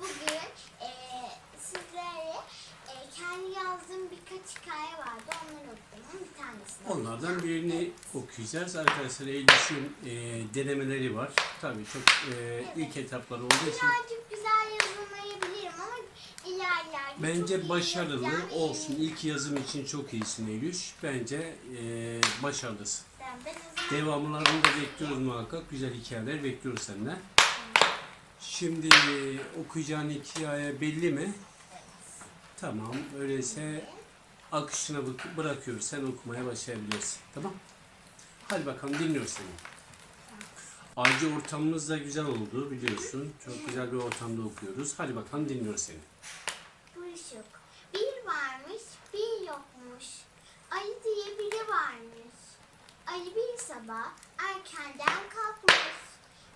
Bugün e, sizlere e, kendi yazdığım birkaç hikaye vardı. Onları okudum. Bir tanesini Onlardan birini okuyacağız. Arkadaşlar Elbis'in e, denemeleri var. Tabii çok e, ilk etapları olduğu için Birazcık güzel yazılmayabilirim ama ilerlerde bence iyi başarılı yazacağım. olsun. İlk yazım için çok iyisin Eylül. Bence e, başarılısın. Ben o Devamlarını da bekliyoruz muhakkak. Güzel hikayeler bekliyoruz senden. Şimdi okuyacağın hikaye belli mi? Tamam. Öyleyse akışına bırakıyoruz. Sen okumaya başlayabilirsin. Tamam. Hadi bakalım dinliyoruz seni. Ayrıca ortamımız da güzel oldu biliyorsun. Çok güzel bir ortamda okuyoruz. Hadi bakalım dinliyoruz seni. Buruşuk. Bir varmış, bir yokmuş. Ali diye biri varmış. Ali bir sabah erkenden kalkmış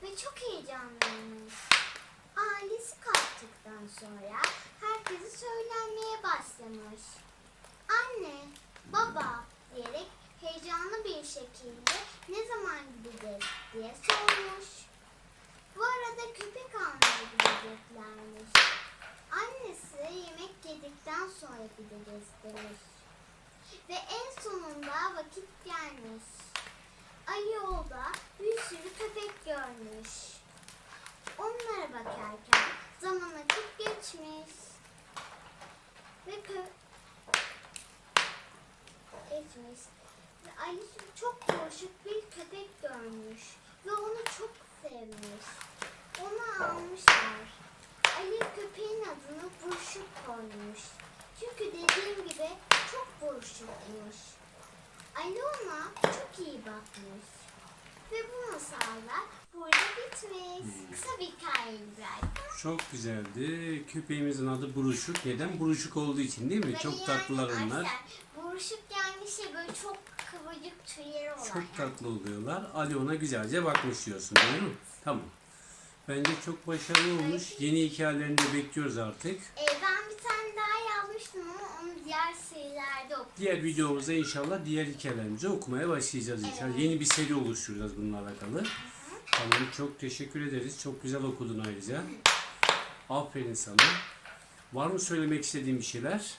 ve çok heyecanlıymış. Ailesi kalktıktan sonra herkese söylenmeye başlamış. Anne, baba diyerek heyecanlı bir şekilde ne zaman gideceğiz diye sormuş. Bu arada köpek almaya gideceklermiş. Annesi yemek yedikten sonra gideceğiz demiş. Ve en sonunda vakit gelmiş. Ali yolda bir sürü köpek görmüş. Onlara bakarken zaman akıp geçmiş. Ve kö geçmiş. Ve Ali çok boşluk bir köpek görmüş. Ve onu çok sevmiş. Onu almışlar. Ali köpeğin adını Burşuk koymuş. Çünkü dediğim gibi çok buruşukmuş. Ali ona çok iyi bakmış. Ve bu masalda burada bitmiş. Kısa bir hikaye İbrahim. Çok güzeldi. Köpeğimizin adı Buruşuk. Neden? Buruşuk olduğu için değil mi? Böyle Çok yani tatlılar onlar. arkadaşlar, Buruşuk yani şey böyle çok kıvırcık tüyleri olan. Çok tatlı oluyorlar. Ali ona güzelce bakmış diyorsun değil mi? Tamam. Bence çok başarılı olmuş. Yeni hikayelerini de bekliyoruz artık. Ee, ben bir tane daha yazmıştım ama onu diğer Diğer videomuzda inşallah diğer hikayelerimizi okumaya başlayacağız inşallah. Evet. Yeni bir seri oluşturacağız bununla alakalı. Tamam çok teşekkür ederiz. Çok güzel okudun ayrıca. Aferin sana. Var mı söylemek istediğin bir şeyler?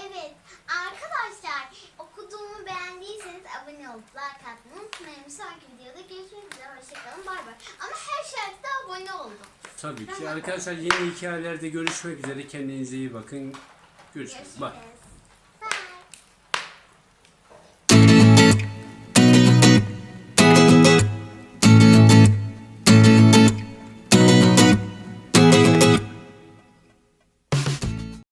Evet arkadaşlar okuduğumu beğendiyseniz abone olup like atmayı unutmayın. Bir sonraki videoda görüşmek üzere. Hoşçakalın. Bay bay. Ama her şartta abone olun. Tabii ki. Arkadaşlar yeni hikayelerde görüşmek üzere. Kendinize iyi bakın. Görüşürüz. Görüşürüz. Bye. Bye.